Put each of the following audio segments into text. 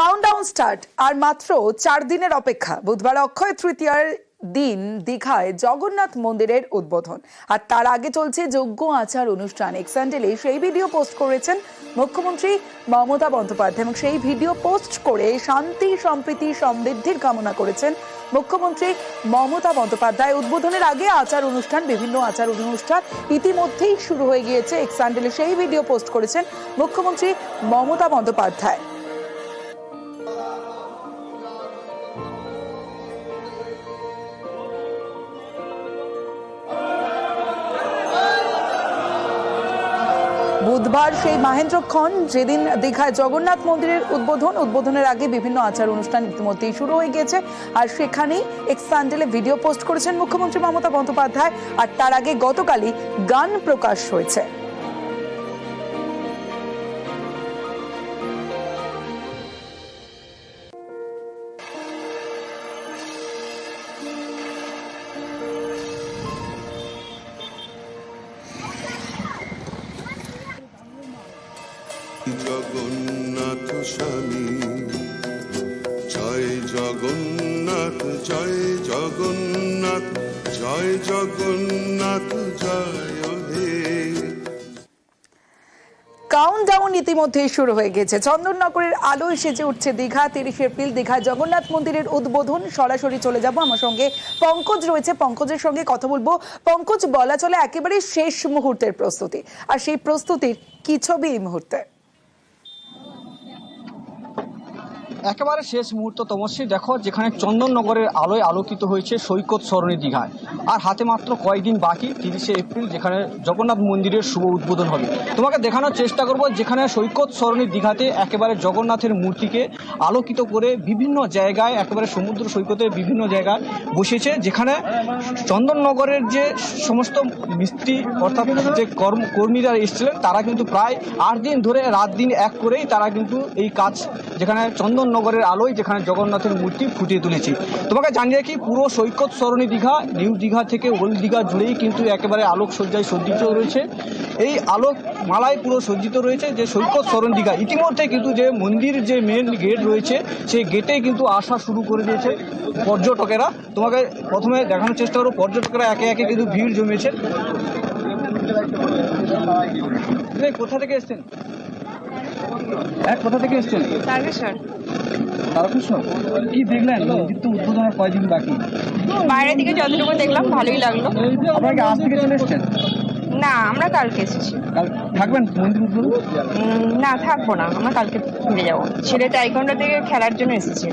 Countdown start আর মাত্র চার দিনের অপেক্ষা। বুধবার অক্ষয় তৃতীয়ার দিন দীঘায় জগন্নাথ মন্দিরের উদ্বোধন। আর তার আগে চলছে যজ্ঞ আচার অনুষ্ঠান। এক্সান্ডেলে সেই ভিডিও পোস্ট করেছেন মুখ্যমন্ত্রী মমতা বন্দ্যোপাধ্যায় এবং সেই ভিডিও পোস্ট করে শান্তি, সম্প্রীতি, সমৃদ্ধির কামনা করেছেন মুখ্যমন্ত্রী মমতা বন্দ্যোপাধ্যায়। উদ্বোধনের আগে আচার অনুষ্ঠান, বিভিন্ন আচার অনুষ্ঠান ইতিমধ্যেই শুরু হয়ে গিয়েছে। এক্সান্ডেলে সেই ভিডিও পোস্ট করেছেন মুখ্যমন্ত্রী মমতা বন্দ্যোপাধ্যায়। বুধবার সেই মাহেন্দ্রক্ষণ যেদিন দীঘায় জগন্নাথ মন্দিরের উদ্বোধন, উদ্বোধনের আগে বিভিন্ন আচার অনুষ্ঠান ইতিমধ্যেই শুরু হয়ে গিয়েছে। আর সেখানেই এক্সান্ডেলে ভিডিও পোস্ট করেছেন মুখ্যমন্ত্রী মমতা বন্দ্যোপাধ্যায়। আর তার আগে গতকালই গান প্রকাশ হয়েছে। জগন্নাথ স্বামী। জয় জগন্নাথ জয় জগন্নাথ জয় জগন্নাথ, জয় হে। কাউন্টডাউন ইতিমধ্যেই শুরু হয়ে গেছে। চন্দননগরের আলোয় সেজে উঠছে দীঘা, তিরিশে এপ্রিল, দীঘা জগন্নাথ মন্দিরের উদ্বোধন। সরাসরি চলে যাব আমার সঙ্গে। পঙ্কজ রয়েছে। পঙ্কজের সঙ্গে কথা বলব। পঙ্কজ, বলা চলে একেবারে শেষ মুহূর্তের প্রস্তুতি। আর সেই প্রস্তুতির কি ছবি এই মুহূর্তে? একেবারে শেষ মুহূর্ত তমস্বী দেখো, যেখানে চন্দননগরের আলোয় আলোকিত হয়েছে সৈকত সরণী দীঘায়। আর হাতে মাত্র কয়েকদিন বাকি, তিরিশে এপ্রিল, যেখানে জগন্নাথ মন্দিরের শুভ উদ্বোধন হবে। তোমাকে দেখানোর চেষ্টা করব, যেখানে সৈকত সরণী দীঘাতে একেবারে জগন্নাথের মূর্তিকে আলোকিত করে বিভিন্ন জায়গায়, একেবারে সমুদ্র সৈকতের বিভিন্ন জায়গায় বসেছে, যেখানে চন্দননগরের যে সমস্ত মিস্ত্রি, অর্থাৎ যে কর্ম, কর্মীরা এসেছিলেন, তারা কিন্তু প্রায় আট দিন ধরে, রাত দিন এক করেই তারা কিন্তু এই কাজ, যেখানে চন্দননগরের আলোয় যেখানে জগন্নাথের মূর্তি ফুটিয়ে তুলেছি। তোমাকে জানিয়ে কি পুরো সৈকত সরণী দীঘা, নিউ দীঘা থেকে ওল্ড দীঘা জুড়েই কিন্তু একেবারে আলোক সজ্জায় সজ্জিত রয়েছে। এই আলোক মালায় পুরো সজ্জিত রয়েছে যে সৈকত সরণ দীঘা। ইতিমধ্যে কিন্তু যে মন্দির যে মেন গেট রয়েছে, সেই গেটে কিন্তু আসা শুরু করে দিয়েছে পর্যটকেরা। তোমাকে প্রথমে দেখানোর চেষ্টা করো, পর্যটকেরা একে একে কিন্তু ভিড় জমেছে কোথা থেকে এসছেন? হ্যাঁ কোথা থেকে এসছেন? তারকেশ্বর। কি দেখলেন? মন্দির তো উদ্বোধনের কয়দিন বাকি? বাইরের দিকে যতটুকু দেখলাম ভালোই লাগল। আপনাকে আজ থেকে চলে এসছেন? না আমরা কালকে এসেছি। কাল থাকবেন? না থাকব না। আমরা কালকে ফিরে যাব। ছেলে টাইকন্ডা থেকে খেলার জন্য এসেছি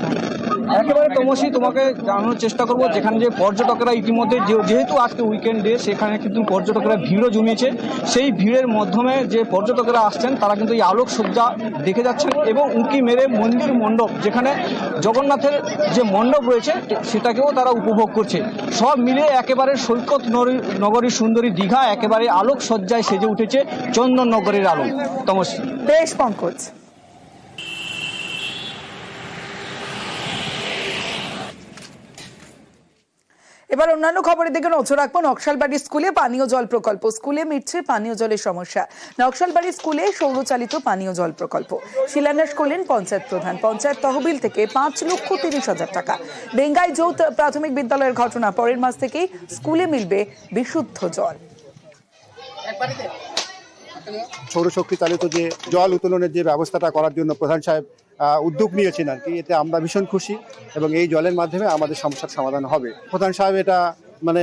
একেবারে তমসি তোমাকে জানানোর চেষ্টা করব যেখানে যে পর্যটকেরা ইতিমধ্যে যে- যেহেতু আজকে উইকেন্ড ডে সেখানে কিন্তু পর্যটকরা ভিড়ও জমিয়েছে। সেই ভিড়ের মাধ্যমে যে পর্যটকরা আসছেন তারা কিন্তু এই আলোক সজ্জা দেখে যাচ্ছেন এবং উঁকি মেরে মন্দির মণ্ডপ যেখানে জগন্নাথের যে মণ্ডপ রয়েছে সেটাকেও তারা উপভোগ করছে। সব মিলে একেবারে সৈকত নগরী- সুন্দরী দীঘা একেবারে আলোক সজ্জায় সেজে উঠেছে। চন্দননগরের আলো। তমসী বেশ পঙ্কজ। এবার অন্যান্য খবরের দিকে নজর রাখব। নকশালবাড়ি স্কুলে পানীয় জল প্রকল্প। স্কুলে মিটছে পানীয় জলের সমস্যা। নকশালবাড়ি স্কুলে সৌরচালিত পানীয় জল প্রকল্প। শিলান্যাস করলেন পঞ্চায়েত প্রধান। পঞ্চায়েত তহবিল থেকে পাঁচ লক্ষ তিরিশ হাজার টাকা। বেঙ্গাই যৌথ প্রাথমিক বিদ্যালয়ের ঘটনা। পরের মাস থেকেই স্কুলে মিলবে বিশুদ্ধ জল। সৌরশক্তি চালিত যে জল উত্তোলনের যে ব্যবস্থাটা করার জন্য প্রধান সাহেব উদ্যোগ নিয়েছেন আর কি, এতে আমরা ভীষণ খুশি এবং এই জলের মাধ্যমে আমাদের সমস্যার সমাধান হবে। প্রধান সাহেব এটা মানে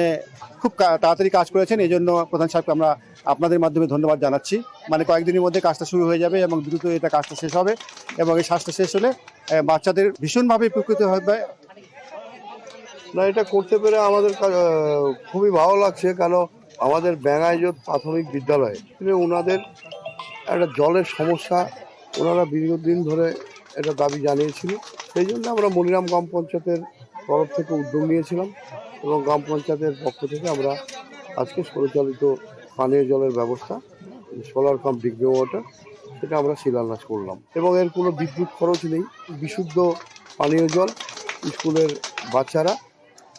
খুব তাড়াতাড়ি কাজ করেছেন এই জন্য প্রধান সাহেবকে আমরা আপনাদের মাধ্যমে ধন্যবাদ জানাচ্ছি। মানে কয়েকদিনের মধ্যে কাজটা শুরু হয়ে যাবে এবং দ্রুত এটা কাজটা শেষ হবে এবং এই কাজটা শেষ হলে বাচ্চাদের ভীষণভাবে উপকৃত হবে। না, এটা করতে পেরে আমাদের খুবই ভালো লাগছে, কেন আমাদের ব্যাঙ্গাইজোত প্রাথমিক বিদ্যালয়ে ওনাদের একটা জলের সমস্যা ওনারা দীর্ঘদিন ধরে এটা দাবি জানিয়েছিল। সেই জন্য আমরা মনিরাম গ্রাম পঞ্চায়েতের তরফ থেকে উদ্যোগ নিয়েছিলাম এবং গ্রাম পঞ্চায়েতের পক্ষ থেকে আমরা আজকে সৌরচালিত পানীয় জলের ব্যবস্থা সোলার পাম্প ডিগ্রি ওয়াটার সেটা আমরা শিলান্যাস করলাম। এবং এর কোনো বিদ্যুৎ খরচ নেই, বিশুদ্ধ পানীয় জল স্কুলের বাচ্চারা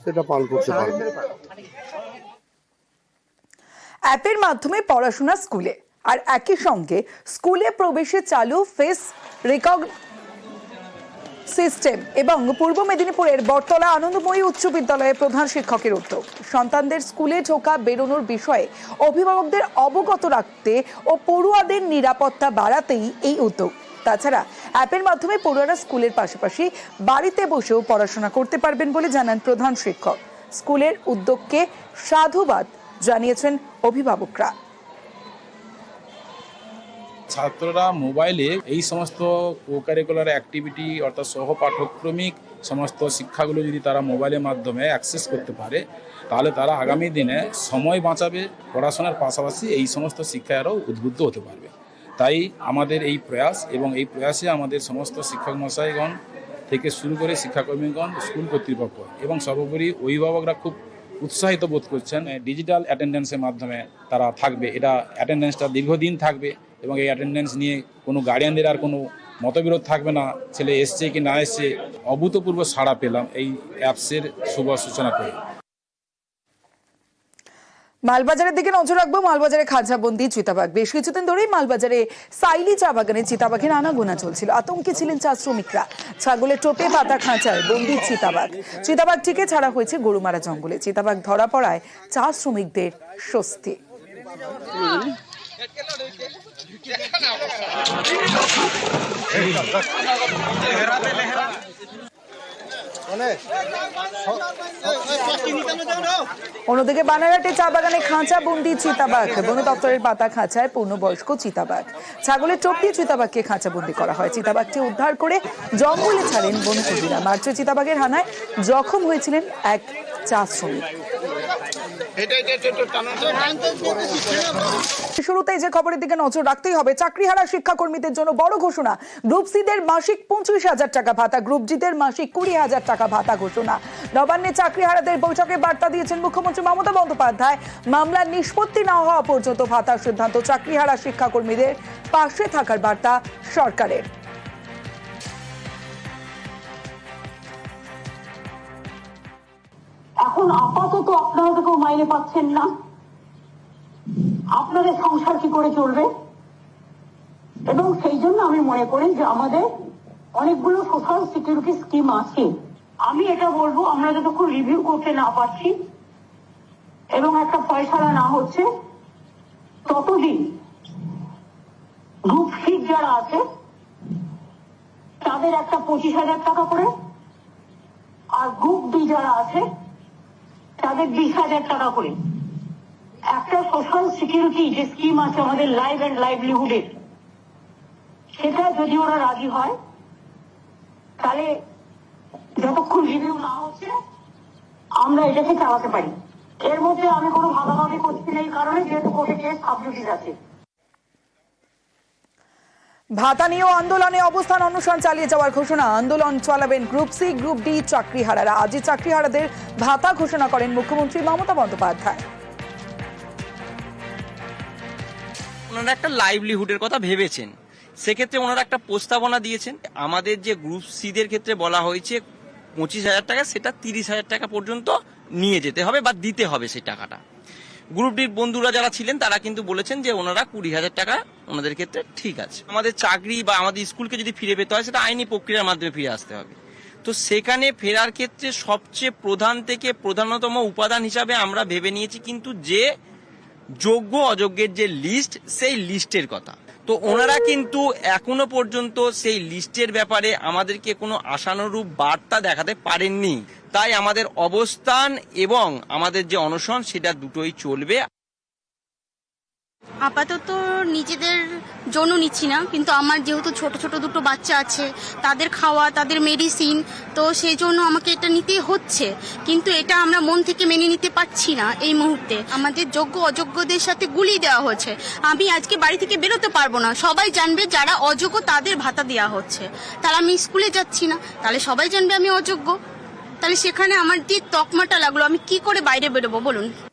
সেটা পান করতে পারবে। অ্যাপের মাধ্যমে পড়াশোনা স্কুলে। আর একই সঙ্গে স্কুলে প্রবেশে চালু ফেস রেকগ সিস্টেম এবং পূর্ব মেদিনীপুরের বটতলা আনন্দময়ী উচ্চ বিদ্যালয়ের প্রধান শিক্ষকের উদ্যোগ। সন্তানদের স্কুলে ঢোকা বেরোনোর বিষয়ে অভিভাবকদের অবগত রাখতে ও পড়ুয়াদের নিরাপত্তা বাড়াতেই এই উদ্যোগ। তাছাড়া অ্যাপের মাধ্যমে পড়ুয়ারা স্কুলের পাশাপাশি বাড়িতে বসেও পড়াশোনা করতে পারবেন বলে জানান প্রধান শিক্ষক। স্কুলের উদ্যোগকে সাধুবাদ জানিয়েছেন অভিভাবকরা। ছাত্ররা মোবাইলে এই সমস্ত কো কারিকুলার অ্যাক্টিভিটি অর্থাৎ সহ পাঠ্যক্রমিক সমস্ত শিক্ষাগুলো যদি তারা মোবাইলের মাধ্যমে অ্যাক্সেস করতে পারে, তাহলে তারা আগামী দিনে সময় বাঁচাবে, পড়াশোনার পাশাপাশি এই সমস্ত শিক্ষায় আরও উদ্বুদ্ধ হতে পারবে। তাই আমাদের এই প্রয়াস এবং এই প্রয়াসে আমাদের সমস্ত শিক্ষক মশাইগণ থেকে শুরু করে শিক্ষাকর্মীগণ, স্কুল কর্তৃপক্ষ এবং সর্বোপরি অভিভাবকরা খুব উৎসাহিত বোধ করছেন ডিজিটাল অ্যাটেন্ডেন্সের মাধ্যমে তারা থাকবে। এটা অ্যাটেন্ডেন্সটা দীর্ঘদিন থাকবে এবং এই অ্যাটেন্ডেন্স নিয়ে কোনো গার্ডিয়ানদের আর কোনো মতবিরোধ থাকবে না। ছেলে এসছে কি না এসছে, অভূতপূর্ব সাড়া পেলাম এই অ্যাপসের শুভ সূচনা করে। মালবাজারের দিকে নজর রাখব। মালবাজারে খাঁচাবন্দি চিতাবাঘ বেশ কিছুদিন ধরেই মালবাজারে সাইলি চা বাগানে চিতাবাঘের আনাগোনা চলছিল। আতঙ্কে ছিলেন চা শ্রমিকরা। ছাগলের টোপে পাতা খাঁচায় বন্দি চিতাবাঘ। চিতাবাঘটিকে ছাড়া হয়েছে গরুমারা জঙ্গলে। চিতাবাঘ ধরা পড়ায় চা শ্রমিকদের স্বস্তি। অন্যদিকে বানারহাটে চা বাগানে খাঁচা বন্দি চিতাবাঘ। বন দপ্তরের পাতা খাঁচায় পূর্ণবয়স্ক চিতাবাঘ। ছাগলের চোখ দিয়ে চিতাবাঘকে খাঁচা বন্দি করা হয়। চিতাবাঘকে উদ্ধার করে জঙ্গলে ছাড়েন বনকর্মীরা মার্চে চিতাবাঘের হানায় জখম হয়েছিলেন এক চা শ্রমিক। শুরুতেই যে খবরের দিকে নজর রাখতেই হবে, চাকরিহারা শিক্ষাকর্মীদের জন্য বড় ঘোষণা। গ্রুপ সি দের মাসিক পঁচিশ হাজার টাকা ভাতা, গ্রুপ জি দের মাসিক কুড়ি হাজার টাকা ভাতা ঘোষণা। নবান্নে চাকরিহারাদের বৈঠকে বার্তা দিয়েছেন মুখ্যমন্ত্রী মমতা বন্দ্যোপাধ্যায়। মামলার নিষ্পত্তি না হওয়া পর্যন্ত ভাতার সিদ্ধান্ত চাকরিহারা শিক্ষাকর্মীদের পাশে থাকার বার্তা সরকারের। এখন আপাতত আপনারা কেউ মাইনে পাচ্ছেন না। আপনাদের সংসার কি করে চলবে? এবং সেই জন্য আমি মনে করি যে আমাদের অনেকগুলো সোশ্যাল সিকিউরিটি স্কিম আছে। আমি এটা বলব, আমরা যতক্ষণ রিভিউ করতে না পারছি এবং একটা ফয়সালা না হচ্ছে, ততদিন গ্রুপ সিট যারা আছে, তাদের একটা পঁচিশ হাজার টাকা করে, আর গ্রুপ ডি যারা আছে, তাদের বিশ হাজার টাকা করে। একটা সোশ্যাল সিকিউরিটি যে স্কিম আছে আমাদের লাইফ অ্যান্ড লাইভলিহুডের সেটা যদি ওরা রাজি হয়, তাহলে যতক্ষণ রিভিউ না হচ্ছে, আমরা এটাকে চালাতে পারি। এর মধ্যে আমি কোনো ভাগাভাগি করছি না এই কারণে, যেহেতু কোর্টে কেস সাবজুডিস আছে। ভাতা নিয়েও আন্দোলনে অবস্থান অনুষ্ঠান চালিয়ে যাওয়ার ঘোষণা। আন্দোলন চালাবেন গ্রুপ সি গ্রুপ ডি চাকরিহারারা। আজই চাকরিহারাদের ভাতা ঘোষণা করেন মুখ্যমন্ত্রী মমতা বন্দ্যোপাধ্যায়। ওনারা একটা লাইভলিহুডের কথা ভেবেছেন। সেক্ষেত্রে ওনারা একটা প্রস্তাবনা দিয়েছেন, আমাদের যে গ্রুপ সিদের ক্ষেত্রে বলা হয়েছে, পঁচিশ হাজার টাকা, সেটা তিরিশ হাজার টাকা পর্যন্ত নিয়ে যেতে হবে বা দিতে হবে সেই টাকাটা। গ্রুপ ডির বন্ধুরা যারা ছিলেন, তারা কিন্তু বলেছেন যে ওনারা কুড়ি হাজার টাকা ওনাদের ক্ষেত্রে ঠিক আছে। আমাদের চাকরি বা আমাদের স্কুলকে যদি ফিরে পেতে হয়, সেটা আইনি প্রক্রিয়ার মাধ্যমে ফিরে আসতে হবে। তো সেখানে ফেরার ক্ষেত্রে সবচেয়ে প্রধান থেকে প্রধানতম উপাদান হিসাবে আমরা ভেবে নিয়েছি কিন্তু যে যোগ্য অযোগ্যের যে লিস্ট সেই লিস্টের কথা। তো ওনারা কিন্তু এখনও পর্যন্ত সেই লিস্টের ব্যাপারে আমাদেরকে কোনো আশানুরূপ বার্তা দেখাতে পারেননি। তাই আমাদের অবস্থান এবং আমাদের যে অনশন, সেটা দুটোই চলবে। আপাতত নিজেদের জন্য নিচ্ছি না, কিন্তু আমার যেহেতু ছোট ছোট দুটো বাচ্চা আছে, তাদের খাওয়া, তাদের মেডিসিন তো সেই জন্য আমাকে এটা নিতেই হচ্ছে। কিন্তু এটা আমরা মন থেকে মেনে নিতে পারছি না এই মুহূর্তে। আমাদের যোগ্য, অযোগ্যদের সাথে গুলিয়ে দেওয়া হচ্ছে। আমি আজকে বাড়ি থেকে বেরোতে পারব না। সবাই জানবে যারা অযোগ্য, তাদের ভাতা দেওয়া হচ্ছে। তাহলে আমি স্কুলে যাচ্ছি না। তাহলে সবাই জানবে আমি অযোগ্য। তাহলে সেখানে আমার যে তকমাটা লাগল, আমি কি করে বাইরে বেরোবো? বলুন।